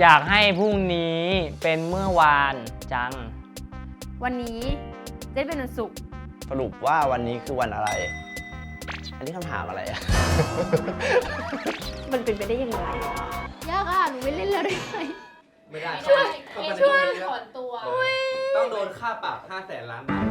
อยากให้พรุ่งนี้เป็นเมื่อวานจัง วันนี้ได้เป็นวันศุกร์สรุปว่าวันนี้คือวันอะไร อันนี้คำถามอะไรอะ มันเป็นไปได้ยังไงยากอะหนูไม่เล่นแล้วได้ไหม ไม่ได้ช่วยต้องเป็นช่วยเรื่องถอนตัวต้องโดนค่าปรับ5แสนล้านบาท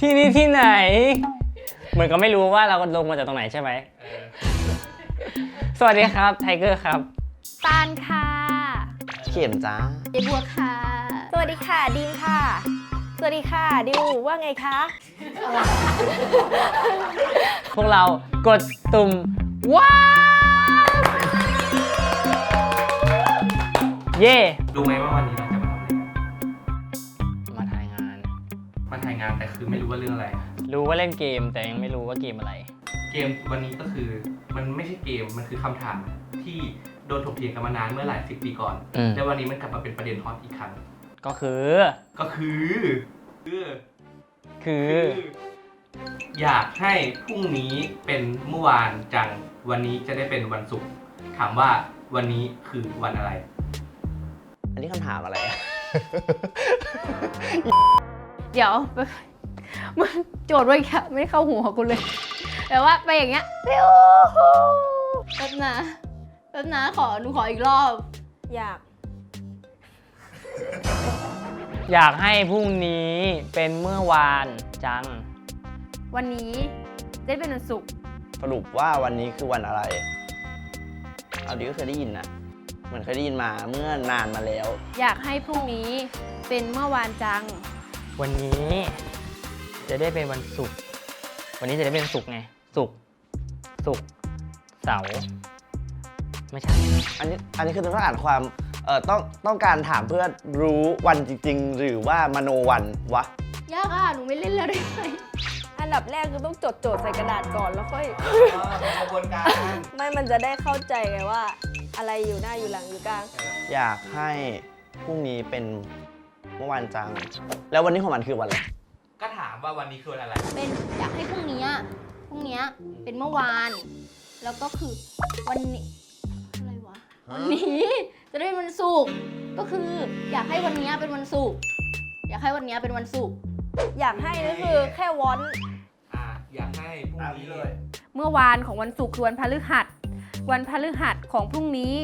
ที่นี่ที่ไหน เหมือนก็ไม่รู้ว่าเราลงมาจากตรงไหนใช่ไหมเออสวัสดีครับไทเกอร์ครับ ตาลค่ะเข็มจ้าเยบัวค่ะ สวัสดีค่ะดีมค่ะ สวัสดีค่ะดิวว่าไงคะ พวกเรากดตุ่มว้าวเย่ รู้ไหมว่าวันนี้เรา ถ่ายงานแต่คือไม่รู้ว่าเรื่องอะไร รู้ว่าเล่นเกมแต่ยังไม่รู้ว่าเกมอะไร เกมวันนี้ก็คือมันไม่ใช่เกมมันคือคำถามที่โดนถกเถียงกันมานานเมื่อหลายสิบปีก่อน อืม และวันนี้มันกลับมาเป็นประเด็นฮอตอีกครั้ง ก็คือ ก็คือคือคือ อยากให้พรุ่งนี้เป็นเมื่อวานจังวันนี้จะได้เป็นวันศุกร์ถามว่าวันนี้คือวันอะไร อันนี้คำถามอะไรอะเดี๋ยวมันโจทย์ไว้แค่ไม่เข้าหัวกูเลย แต่ว่าไปอย่างเงี้ยเร็วแป๊บนะแป๊บนะขอหนูขออีกรอบ อยาก อยากให้พรุ่งนี้เป็นเมื่อวานจัง วันนี้ได้เป็นวันศุกร์สรุปว่าวันนี้คือวันอะไร เอาดีก็เคยได้ยินนะเหมือนเคยได้ยินมาเมื่อนานมาแล้ว อยากให้พรุ่งนี้เป็นเมื่อวานจัง วันนี้จะได้เป็นวันศุกร์วันนี้จะได้เป็นศุกร์ไงศุกร์ศุกร์เสาร์ไม่ใช่อันนี้อันนี้คือต้องอ่านความเอ่อต้องต้องการถามเพื่อรู้วันจริง ๆ หรือว่ามโนวันวะ ยากอะ หนูไม่เล่นแล้วได้ไหมอันดับแรกคือต้องจดโจทย์ใส่กระดาษก่อนแล้วค่อย กระบวนการไม่มันจะได้เข้าใจไงว่า อะไรอยู่หน้าอยู่หลังอยู่กลาง อยากให้พรุ่งนี้เป็น เมื่อวานจัง แล้ววันนี้ของมันคือวันอะไร ก็ถามว่าวันนี้คือวันอะไร เป็นอยากให้พรุ่งนี้อะพรุ่งนี้เป็นเมื่อวาน แล้วก็คือวันนี้อะไรวะวันนี้จะได้เป็นวันศุกร์ก็คือ อยากให้วันนี้เป็นวันศุกร์อยากให้วันนี้เป็นวันศุกร์อยากให้ก็คือแค่วอนอ่าอยากให้พรุ่งนี้เลยเมื่อวานของวันศุกร์คือวันพฤหัส วันพฤหัสของพรุ่งนี้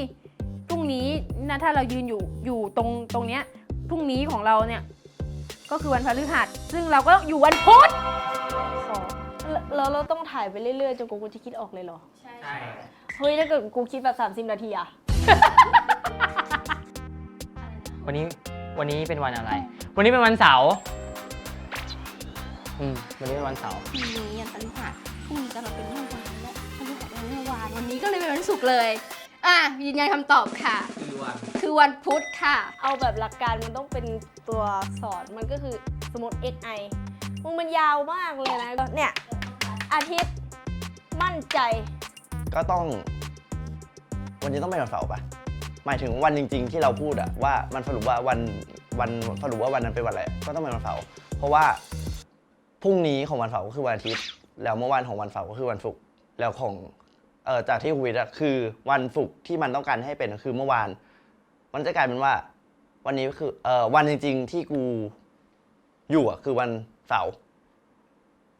พรุ่งนี้นะถ้าเรายืนอยู่อยู่ตรงตรงเนี้ย พรุ่งนี้ของเราเนี่ย ก็คือวันพฤหัส ซึ่งเราก็อยู่วันพุธขอแล้วเราต้องถ่ายไปเรื่อยๆจนกว่ากูจะคิดออกเลยเหรอ ใช่ เฮ้ยถ้าเกิดกูคิดแบบ 30 นาทีอะ วันนี้วันนี้เป็นวันอะไร วันนี้เป็นวันเสาร์อืมวันนี้เป็นวันเสาร์พรุ่งนี้วันพฤหัสพรุ่งนี้ก็เราเป็นเมื่อวานและพฤหัสเป็นเมื่อวานวันนี้ก็เลยเป็นวันศุกร์เลย อะยืนยันคำตอบค่ะคือวันคือ วันพุธค่ะ เอาแบบหลักการมันต้องเป็นตัวสอนมันก็คือสมมติ xi มึงมันยาวมากเลยนะก็เนี่ยอาทิตย์มั่นใจ ก็ต้อง วันนี้ต้องเป็นวันเสาร์ปะหมายถึงวันจริง ๆ ที่เราพูดอะว่ามันสรุปว่าวันวันสรุปว่าวันนั้นเป็นวันอะไรก็ต้องเป็นวันเสาร์เพราะว่าพรุ่งนี้ของวันเสาร์ก็คือวันอาทิตย์ แล้วเมื่อวานของวันเสาร์ก็คือวันศุกร์แล้วของเอ่อจากที่คุยอะคือวันศุกร์ที่มันต้องการให้เป็นก็คือเมื่อวาน มันจะกลายเป็นว่า วันนี้ก็คือเอ่อวันจริง ๆ ที่กูอยู่อะคือวันเสาร์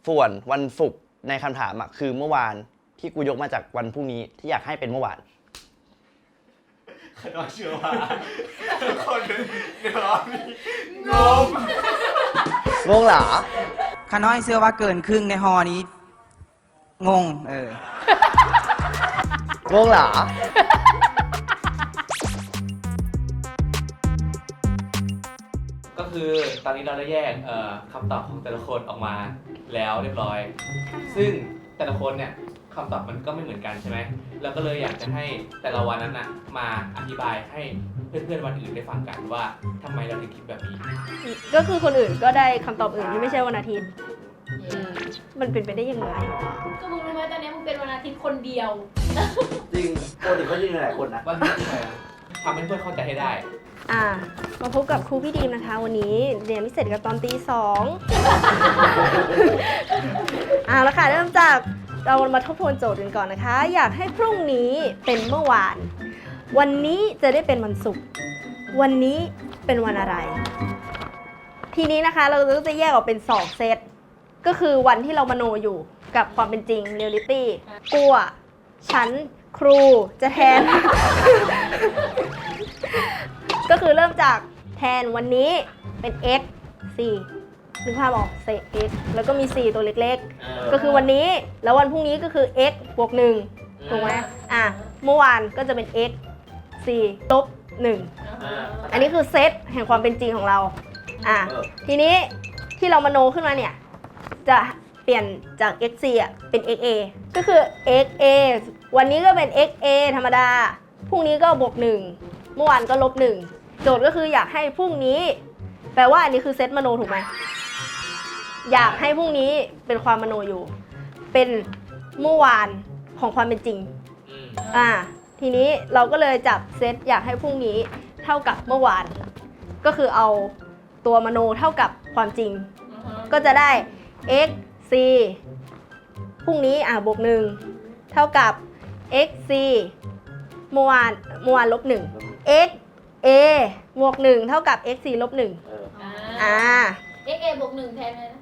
ส่วนวันศุกร์ในคำถามอะคือเมื่อวานที่กูยกมาจากวันพรุ่งนี้ที่อยากให้เป็นเมื่อวานก็เชื่อว่าคนในร้อนนี้งงงงเหรอข้าน้อยเชื่อว่าเกินครึ่งในฮอนี้ งง เอองงเหรอ ก็คือตอนนี้เราได้แยกเอ่อคำตอบของแต่ละคนออกมาแล้วเรียบร้อย ซึ่งแต่ละคนเนี่ยคำตอบมันก็ไม่เหมือนกันใช่ไหมเราก็เลยอยากจะให้แต่ละวันนั้นน่ะมาอธิบายให้เพื่อนๆวันอื่นได้ฟังกันว่าทำไมเราถึงคิดแบบนี้ ก็คือคนอื่นก็ได้คำตอบอื่นที่ไม่ใช่วันอาทิตย์อืมมันเป็นไปได้ยังไง ก็มึงรู้ไหมตอนนี้มึงเป็นวันอาทิตย์คนเดียว จริงปกติเขาจะมีหลายคนนะว่าที่ทำให้เพื่อนเข้าใจให้ได้ อ่ามาพบกับครูพี่ดีมนะคะ วันนี้เรียนพิเศษกันตอนตีสองเอาละค่ะเริ่มจากเรามาทบทวนโจทย์กันก่อนนะคะ อยากให้พรุ่งนี้เป็นเมื่อวาน วันนี้จะได้เป็นวันศุกร์วันนี้เป็นวันอะไร ทีนี้นะคะเราก็จะแยกออกเป็น 2 เซต ก็คือวันที่เรามโนอยู่กับความเป็นจริงเรียลลิตี้กลัวฉันครูจะแทน ก็คือเริ่มจากแทนวันนี้เป็น x 4นึกภาพออกเศษ x แล้วก็มี 4 ตัวเล็กๆ ก็คือวันนี้แล้ววันพรุ่งนี้ก็คือ x บวก1ถูกไหมอะเมื่อวานก็จะเป็น x 4ลบ1อันนี้คือเซตแห่งความเป็นจริงของเราอะทีนี้ที่เรามโนขึ้นมาเนี่ย จะเปลี่ยนจาก xc อะเป็น xa ก็คือ xa วันนี้ก็เป็น xa ธรรมดาพรุ่งนี้ก็บวก1 เมื่อวานก็ลบ1โจทย์ก็คืออยากให้พรุ่งนี้ แปลว่าอันนี้คือเซตมโนถูกไหมอยากให้พรุ่งนี้เป็นความมโนอยู่ เป็นเมื่อวานของความเป็นจริงอืมอ่าทีนี้เราก็เลยจับเซตอยากให้พรุ่งนี้เท่ากับเมื่อวาน ก็คือเอาตัวมโนเท่ากับความจริง ก็จะได้ x c พรุ่งนี้อะบวกหนึ่งเท่ากับ x c เมื่อวานเมื่อวานลบหนึ่ง x a บวกหนึ่งเท่ากับ x c ลบหนึ่งอ่า เอ็กเอบวกหนึ่งแทนเลยนะ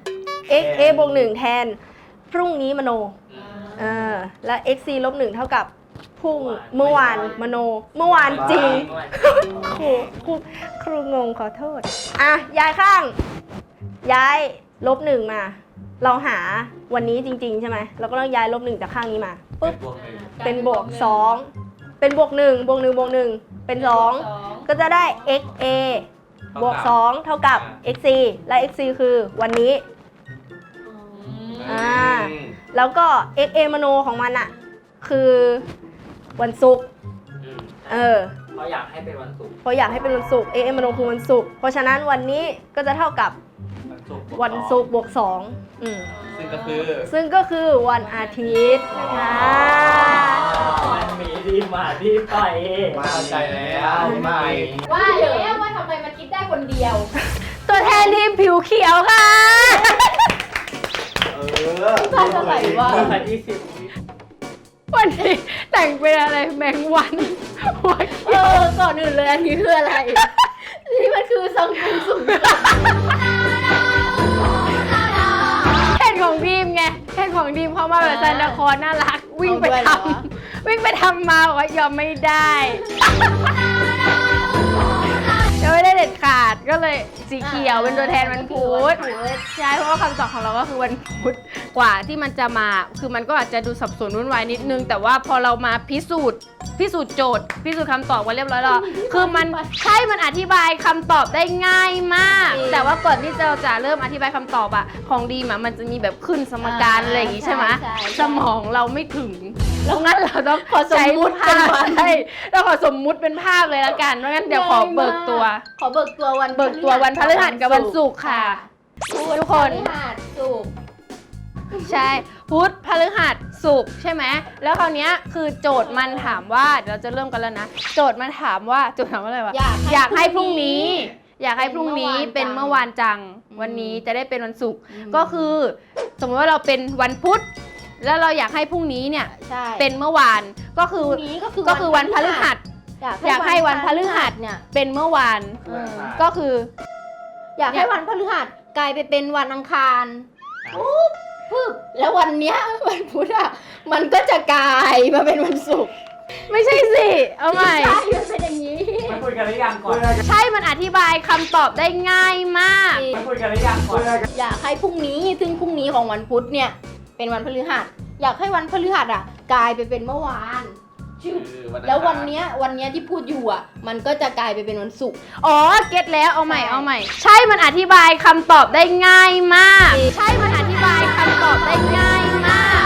x a บวกหนึ่งแทน พรุ่งนี้มโนเออและ x c ลบหนึ่งเท่ากับพรุ่งเมื่อวานมโน เมื่อวานจริง ครูครูครูงงขอโทษ อะ ย้ายข้าง ย้ายลบหนึ่งมา เราหาวันนี้จริง ๆ ใช่ไหมเราก็ต้องย้ายลบหนึ่งจากข้างนี้มา ปุ๊บบวกหนึ่งเป็นบวกสองเป็นบวกหนึ่งบวกหนึ่งบวกหนึ่ง เป็นสองก็จะได้ x a บวกสองเท่ากับ x c และ x c คือวันนี้ อ่า แล้วก็ x a มโนของมันอะคือวันศุกร์อืมเออเขาอยากให้เป็นวันศุกร์ เพราะอยากให้เป็นวันศุกร์ a m มโนคือวันศุกร์ เพราะฉะนั้นวันนี้ก็จะเท่ากับวันศุกร์บวกวันสองศุกร์บวก2อืมซึ่งก็คือ ซึ่งก็คือวันอาทิตย์นะคะมันมี ที่มาที่ไปมาเข้าใจแล้วไม่ว่าแล้วว่าทำไมมันคิดได้คนเดียว ตัวแทนทีมผิวเขียวค่ะเออท่านอะไรวะพันยี่สิบวันนี้แต่งเป็นอะไรแมงวันหัวเออก่อนอื่นเลยอันนี้คืออะไร นี่มันคือซังกุงสุงแทนของดีมไงแทนของดีมเขามาแบบซันตาคลอสน่ารักวิ่งไปทำ วิ่งไปทำมาบอกว่ายอมไม่ได้ยังไม่ได้เด็ดขาดก็เลยสีเขียวเป็นตัวแทนวันพุธ ใช่เพราะว่าคำตอบของเราก็คือวันพุธ กว่าที่มันจะมาคือมันก็อาจจะดูสับสนวุ่นวายนิดนึง แต่ว่าพอเรามาพิสูจน์ พิสูจน์โจทย์ พิสูจน์คำตอบกันเรียบร้อยแล้วคือมันใช่มันอธิบายคำตอบได้ง่ายมาก แต่ว่าก่อนที่เราจะเริ่มอธิบายคำตอบอะของดีมอะมันจะมีแบบขึ้นสมการอะไรอย่างงี้ใช่ไหมใช่ใช่ สมองเราไม่ถึงแล้วงั้นเราต้องขอสมมุติใช้เป็นภาพวันใช่เราขอสมมุติเป็นภาพเลยละกันเพราะงั้นเดี๋ยวขอเบิกตัว ขอเบิกตัววันเบิกตัววันพฤหัสกับวันศุกร์ค่ะ ทุกคน พฤหัสศุกร์ ใช่พุธพฤหัสศุกร์ใช่ไหมแล้วคราวเนี้ยคือโจทย์มันถามว่าเดี๋ยวเราจะเริ่มกันแล้วนะ โจทย์มันถามว่าโจทย์ถามว่าอะไรวะอยากอยากให้พรุ่งนี้ อยากให้พรุ่งนี้เป็เป็นนเมื่เมื่ออวาวานนจัจังงวันนี้จะได้เป็นวันศุกร์ก็คือ สมมติว่าเราเป็นวันพุธแล้วเราอยากให้พรุ่งนี้เนี่ยใช่เป็นเมื่อวานก็คือพรุ่งนี้ก็คือก็คือวันพฤหัส อยากให้วันพฤหัส เนี่ยเป็นเมื่อวานเออก็คือ อยากให้วันพฤหัสกลายไปเป็นวันอังคาร ปุ๊บ ปึ๊บแล้ววันเนี้ยวันพุธอะมันก็จะกลายมาเป็นวันศุกร์ไม่ใช่สิ เอาใหม่ ใช่มันเป็นอย่างนี้มาคุยกันหรือยังก่อนใช่มันอธิบายคำตอบได้ง่ายมากมาคุยกันหรือยังก่อนอยากให้พรุ่งนี้ซึ่งพรุ่งนี้ของวันพุธเนี่ย เป็นวันพฤหัส อยากให้วันพฤหัสอะ กลายไปเป็นเมื่อวานชื่อคือวันอังคารแล้ววันเนี้ยวันเนี้ยที่พูดอยู่อะ มันก็จะกลายไปเป็นวันศุกร์ อ๋อ เก็ตแล้ว เอาใหม่ใช่เอาใหม่ ใช่มันอธิบายคำตอบได้ง่ายมาก ใช่มันอธิบายคำ ตอบได้ง่ายมาก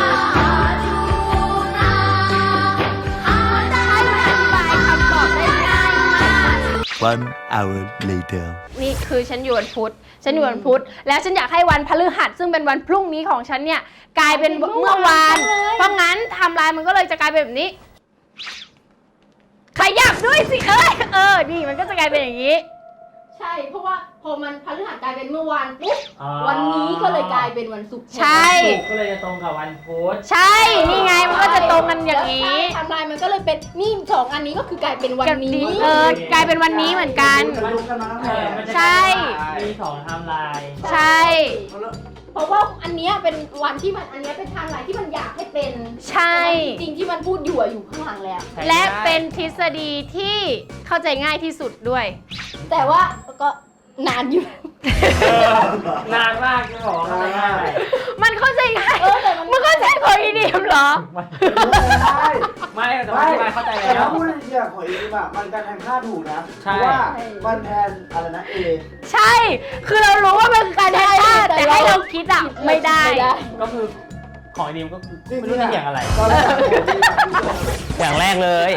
ใช่มันอธิบายคำตอบได้ง่ายมาก One hour later. นี่คือฉันอยู่วันพุธฉันอยู่วันพุธแล้วฉันอยากให้วันพฤหัสซึ่งเป็นวันพรุ่งนี้ของฉันเนี่ยกลายเป็นเมื่อวาน เพราะงั้นไทำลายมันก็เลยจะกลายเป็นแบบนี้ ขยับด้วยสิเอ้ยเออ นี่มันก็จะกลายเป็นอย่างนี้ใช่ เพราะว่าพอมันพฤหัสกลายเป็นเมื่อวานปุ๊บวันนี้ก็เลยกลายเป็นวันศุกร์ใช่ ศุกร์ก็เลยจะตรงกับวันพุธใช่ นี่ไงมันก็จะตรงกันอย่างนี้ใช่ไทำลายมันก็เลยเป็นนี่สองอันนี้ก็คือกลายเป็นวันนี้เออกลายเป็นวันนี้เหมือนกัน มันลุกกันมาตั้งเอแต่อมันจะใช่ มีสองไทม์ไลน์ ใช่เพราะว่าอันเนี้ยเป็นวันที่มันอันเนี้ยเป็นไทม์ไลน์ที่มันอยากให้เป็นใช่จริงๆที่มันพูดอยู่อะอยู่ข้างหลังแล้ว และเป็นทฤษฎีที่เข้าใจง่ายที่สุดด้วย แต่ว่าก็ นานอยู่ นานมากจะบอกว่าเข้าใจง่ายมันเข้าใจง่ายเออแต่มันมึงเข้าใจพออีเดียมเหรอ ไม่แต่ว่าที่มาเข้าใจแต่แล้ถ้าว พูดจริงๆอะของอีกอะมันการแทนค่าถูกนะเพใช่ ราะว่ามันแทนอะไรนะเอใช่ คือเรารู้ว่ามันคือการแทนค่าแต่ให้เราคิดอะไม่ได้ ก็คือของดีมก็คือไม่รู้จะอย่างอะไร ตอนแรกผมอย่างแรกเลย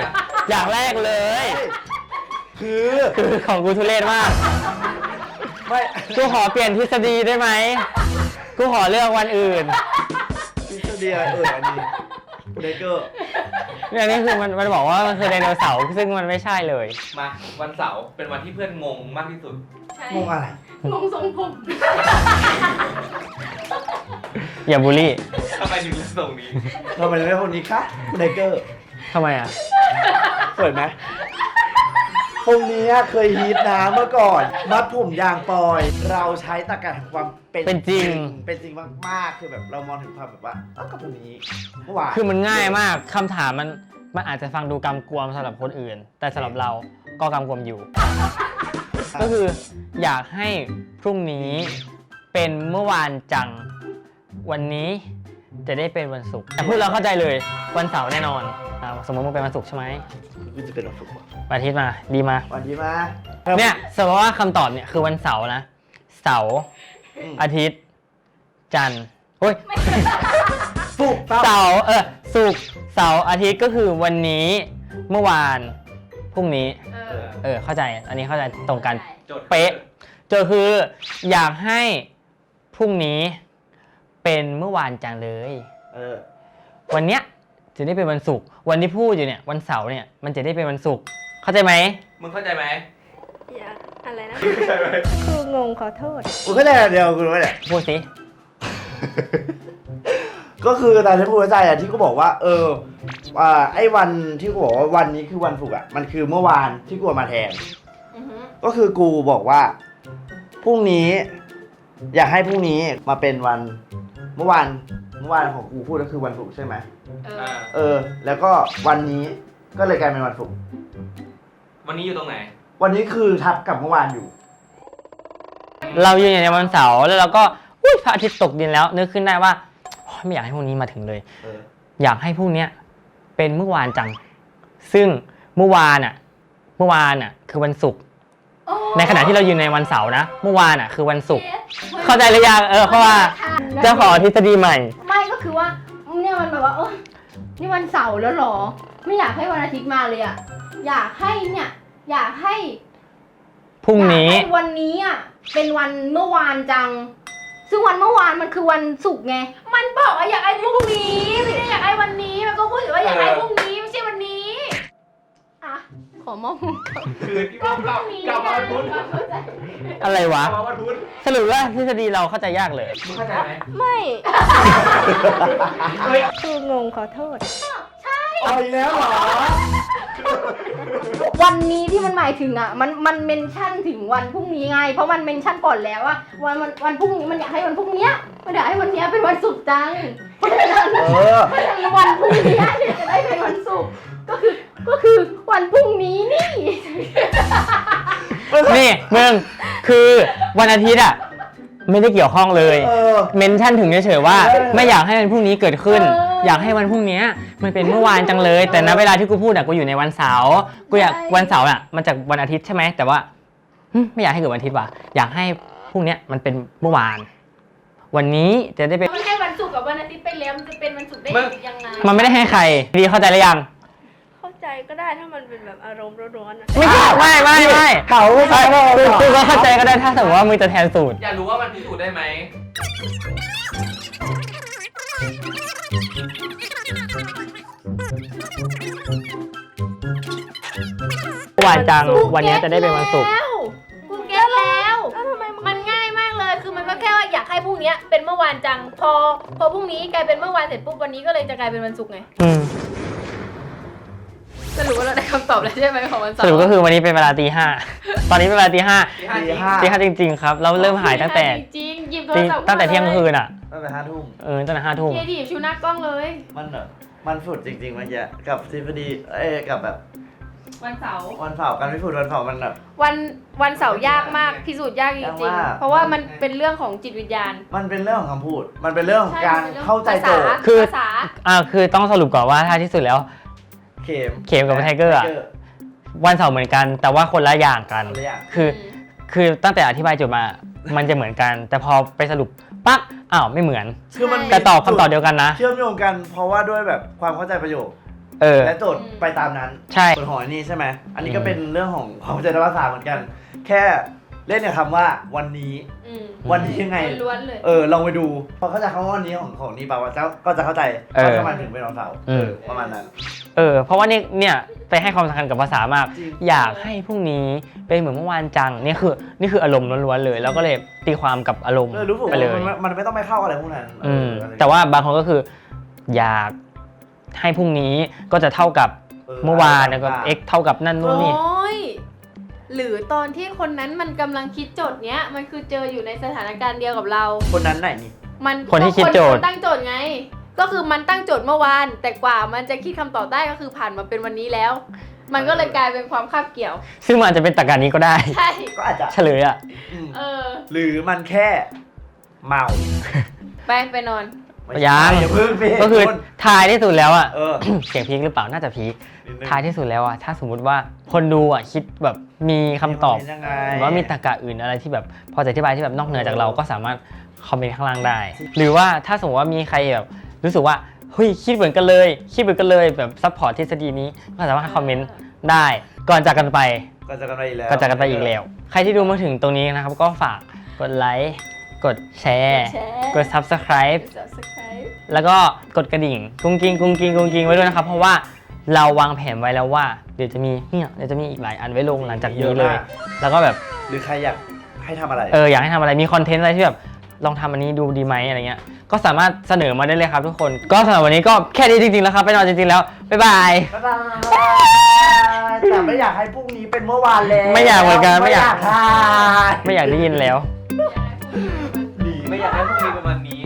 อย่างแรกเลย คือ คือของกูทุเรศมาก ไม่ กูขอเปลี่ยนทฤษฎีได้ไหม กูขอเลือกวันอื่น ทฤษฎีอะไรเอ่ยอันนี้เดเกอร์ เนี่ยนี่คือมันมันบอกว่ามันคือไดโนเสาร์ซึ่งมันไม่ใช่เลย มาวันเสาร์เป็นวันที่เพื่อนงงมากที่สุดงงอะไร งงทรงผมอย่าบูลลี่ทำไมถึงเลือกทรงนี้ทำไมถึงเรียกคนนี้คะเดเกอร์ทำไมอะ สวยไหม คนนี้เคยฮิตนะเมื่อก่อน มัดผมยางปอย เราใช้ตะการแห่งความเป็นเป็นจริง เป็นจริงมากๆคือแบบเรามองถึงความแบบว่าเอ้ากับคนนี้เมื่อวานคือมันง่ายมากคำถามมันมันอาจจะฟังดูกำกวมสำหรับคนอื่น แต่สำหรับเราก็กำกวมอยู่ ก็คืออยากให้พรุ่งนี้เป็นเมื่อวานจัง วันนี้จะได้เป็นวันศุกร์แต่พูดเราเข้าใจเลยวันเสาร์แน่นอนอ่า สมมติมันเป็นวันศุกร์ใช่ไหมกูจะเป็นวันศุกร์วะวันอาทิตย์มา ดีมา วันที่มาเนี่ยสมมติว่าคำตอบเนี่ยคือวันเสาร์นะ เสาร์อืมอาทิตย์ จันทร์เฮ้ยศุกร์เสาเสาร์ร์เออศุกร์เสาร์อาทิตย์ก็คือวันนี้ เมื่อวานพรุ่งนี้เออ เข้าใจ อันนี้เข้าใจตรงกัน โจทย์เป๊ะโจทย์คืออยากให้พรุ่งนี้เป็นเมื่อวานจังเลย เออ วันเนี้ย จะได้เป็นวันศุกร์วันที่พูดอยู่เนี่ยวันเสาร์เนี่ยมันจะได้เป็นวันศุกร์เข้าใจไหมมึงเข้าใจไหมอยากอะไรนะเข้าใจไหมคืองงขอโทษ กูเข้าใจอันเดียวกูรู้เนี่ยพูดสิ ก็คือตอนที่พูดเข้าใจอะที่กูบอกว่า เอออ่าไอ้วันที่กูบอกว่าวันนี้คือวันศุกร์อะมันคือเมื่อวานที่กูเอามาแทนก็คือกูบอกว่าพรุ่งนี้ อยากให้พรุ่งนี้มาเป็นวันเมื่อวานเมื่อวานของกูพูดก็คือวันศุกร์ใช่ไหมอ่าเออ แล้วก็วันนี้ก็เลยกลายเป็นวันศุกร์วันนี้อยู่ตรงไหน วันนี้คือทับกับเมื่อวานอยู่ เรายืนอยู่ในวันเสาร์แล้วเราก็อุ้ยพระอาทิตย์ตกดินแล้ว นึกขึ้นได้ว่าโอ๊ยไม่อยากให้พรุ่งนี้มาถึงเลย เออ อยากให้พรุ่งเนี้ยเป็นเมื่อวานจัง ซึ่งเมื่อวานอะ เมื่อวานอะ คือวันศุกร์ ในขณะที่เรายืนในวันเสาร์นะ เมื่อวานอะคือวันศุกร์เข้าใจหรือยังเออเพราะว่าเจะขอทฤษฎีใหม่ ไม่ก็คือว่าเนี่ยมันแบบว่าเออนี่วันเสาร์แล้วเหรอ ไม่อยากให้วันอาทิตย์มาเลยอะอยากให้เนี่ย อยากให้พรุ่งนี้ อยากให้วันนี้อะเป็นวันเมื่อวานจัง ซึ่งวันเมื่อวานมันคือวันศุกร์ไง มันบอกว่าอยากไอ้พรุ่งนี้ ไม่ได้อยากไอ้วันนี้ มันก็พูดอยู่ว่าอยากไอ้พรุ่งนี้ไม่ใช่วันนี้ อะขอมอบคือที่เรากลับกลับมาวันพุธอะไรกวะลับมาวันพุธสรุปว่าทฤษฎีเราเข้าใจยากเลย มึงเข้าใจไหมไม่ เฮ้ยคืองงขอโทษ เอาอีกแล้วเหรอวันนี้ที่มันหมายถึงอะ มันมันเมนชั่นถึงวันพรุ่งนี้ไง เพราะมันเมนชั่นก่อนแล้วว่าวันวันวันพรุ่งนี้มันอยากให้วันพรุ่งเนี้ยมันอยากให้วันเนี้ยเป็นวันศุกร์จังเพราะฉะนั้นเออ เพราะฉะนั้นวันพรุ่งนี้เนี่ยจะได้เป็นวันศุกร์ก็คือ ก็คือวันพรุ่งนี้นี่ นี่มึงคือวันอาทิตย์อะ ไม่ได้เกี่ยวข้องเลย เออ เมนชั่นถึงเฉยๆว่า เออ ไม่อยากให้วันพรุ่งนี้เกิดขึ้น เออออยากให้วันพรุ่งเนี้ยมันเป็นเมื่อวานจังเลย แต่ณเวลาที่กูพูดอะกูอยู่ในวันเสาร์กูอยากใช่ วันเสาร์อะมันจากวันอาทิตย์ใช่ไหมแต่ว่าหึไม่อยากให้เกิดวันอาทิตย์ว่ะอยากให้พรุ่งเนี้ยมันเป็นเมื่อวาน วันนี้จะได้เป็น มันให้วันศุกร์กับวันอาทิตย์ไปแล้วมันจะเป็นวันศุกร์ได้มึงยังไงมันไม่ได้ให้ใครดีเข้าใจหรือยังเข้าใจ ก็ได้ถ้ามันเป็นแบบอารมณ์ร้อนๆอะไม่ใช่ไม่ไม่ไม่เขาไม่ใช่ว่าคือคือก็เข้าใจก็ได้ถ้าสมมติว่ามึงจะแทนสูตร อยากรู้ว่ามันพิสูจน์ได้ไหมมื่อวานจังวันนี้จะได้เป็นวันศุกร์แล้วกูเก็ตแล้ว แล้วทำไมมันมันง่ายมากเลย คือมันก็แค่ว่าอยากให้พรุ่งเนี้ยเป็นเมื่อวานจัง พอ พอพรุ่งนี้กลายเป็นเมื่อวานเสร็จปุ๊บวันนี้ก็เลยจะกลายเป็นวันศุกร์ไง อืมสรุปว่า เราได้คำตอบแล้วใช่ไหมของวันสเสาร์รุปก็คือวันนี้เป็นเวลาตีห้าตอนนี้เป็นเวลาตีห้าตีห้าตีห้าจริง ๆ ครับเราเริ่มหายตั้งแต่จริงๆหยิบโทตีรศัพท์ตั้งแต่เที่ยงคืนอะตั้งแต่ห้าทุ่มเออตั้งแต่ห้าทุ่ม เคียดีบชูหน้ากล้องเลย มันแบบมันฝุดจริงๆเมื่อกี้กับทฤษฎีเอ้ยกับแบบวันเสาร์ วันเผาการไม่ฝุดวันเผามันแบบ วันวันเสาร์ยากมากพิสูจน์ยากจยากริงมาก ๆ เพราะว่ามันเป็นเรื่องของจิตวิญญาณมันเป็นเรื่องของคำพูด มันเป็นเรื่องของการใช่มันเป็นรื่องเข้าใจโจทย์ ภาษาคือ ภาษา อ่าคือต้องสรุปก่อนว่าท้ายที่สุดแล้ว เข็มเข็มกับไทเกอร์อะวันเสาร์เหมือนกัน แต่ว่าคนละอย่างกัน คนละอย่าง คือ คือตั้งแต่อธิบายโจทย์มา มันจะเหมือนกัน แต่พอไปสรุปปั๊กอ้าวไม่เหมือน คือมันแต่ตอบคำตอบเดียวกันนะ เชื่อมโยงกันเพราะว่าด้วยแบบความเข้าใจประโยคเออและโจทย์ไปตามนั้นใช่ส่วนของอันนี้ใช่ไหม อันนี้อืมก็เป็นเรื่องของความเข้าใจทางภาษาเหมือนกัน แค่ เล่นกับคำว่าวันนี้ อืมวันนี้ยังไง ล้วนๆเลย เออลองไปดู พอเข้าใจคำว่าวันนี้ของของนี้ป่าวว่าเจ้าก็จะเข้าใจเออ ว่าทำไมถึงเป็นวันเสาร์อืมประมาณนั้น เออ เพราะว่าเนี่ยเนี่ยไปให้ความสำคัญกับภาษามาก จริง อยากให้พรุ่งนี้เป็นเหมือนเมื่อวานจังนี่คือนี่คืออารมณ์ล้วนๆเลย แล้วก็เลยตีความกับอารมณ์เออรู้สึกไปว่าเลยมันมันไม่ต้องไปเข้าอะไรพวกนั้นอืมเอออะไรแต่ว่าบางคนก็คือ อยากให้พรุ่งนี้ก็จะเท่ากับเมื่อวานแล้วก็ x เท่ากับนั่นนู่นนี่ โอ้ย หรือตอนที่คนนั้นมันกำลังคิดโจทย์เนี้ย มันคือเจออยู่ในสถานการณ์เดียวกับเรา คนนั้นไหนนี่มันคนที่คิดโจทย์นตั้งโจทย์ไง ก็คือมันตั้งโจทย์เมื่อวาน แต่กว่ามันจะคิดคำตอบได้ก็คือผ่านมาเป็นวันนี้แล้ว มันก็เลยกลายเป็นความคาบเกี่ยว ซึ่งมันอาจจะเป็นตรรกะนี้ก็ได้ ใช่ ก็อาจจะเฉลยอะ อืมเออ หรือมันแค่เมา ไปไปนอนไม่ ยังใช่อย่าเพิ่งไปก็คือทายที่สุดแล้วอะเออ เสียงพีคหรือเปล่าน่าจะพีคนิดนึงท้ายที่สุดแล้วอะถ้าสมมุติว่าคนดูอะคิดแบบมีคำตอบ มีความเห็นยังไง หรือว่ามีตรรกะอื่นอะไรที่แบบพอจะอธิบายที่แบบนอกเหนือจากเราก็สามารถคอมเมนต์ข้างล่างได้ หรือว่าถ้าสมมติว่ามีใครแบบรู้สึกว่าเฮ้ยคิดเหมือนกันเลยคิดเหมือนกันเลยแบบซัพพอร์ตทฤษฎีนี้ก็สามารถคอมเมนต์ได้ก่อนจากกันไป ก็จะกันไปอีกแล้ว ก็จากกันไปอีกแล้ว ใครที่ดูมาถึงตรงนี้นะครับ ก็ฝากกดไลค์ กดแชร์ แชร์ กด subscribe subscribe แล้วก็กดกระดิ่ง กุ้งกิ้งกุ้งกิ้งกุ้งกิ้งไว้ด้วยนะครับ เพราะว่าเราวางแผนไว้แล้วว่า เดี๋ยวจะมีเนี่ยเดี๋ยวจะมีอีกหลายอันไว้ลงหลังจากนี้เลย แล้วก็แบบ หรือใครอยากให้ทำอะไร เอออยากให้ทำอะไรมีคอนเทนต์อะไรที่แบบลองทำอันนี้ดูดีไหมอะไรเงี้ย ก็สามารถเสนอมาได้เลยครับทุกคน ก็สำหรับวันนี้ก็แค่นี้จริงๆแล้วครับไปนอนจริงๆแล้ว บ๊ายบาย บ๊ายบายแต่ไม่อยากให้พรุ่งนี้เป็นเมื่อวานแล้วไม่อยากเหมือนกันไม่อยากทายไม่อยากได้ยินแล้ว ดีไม่อยากให้พวกนี้เป็นวันนี้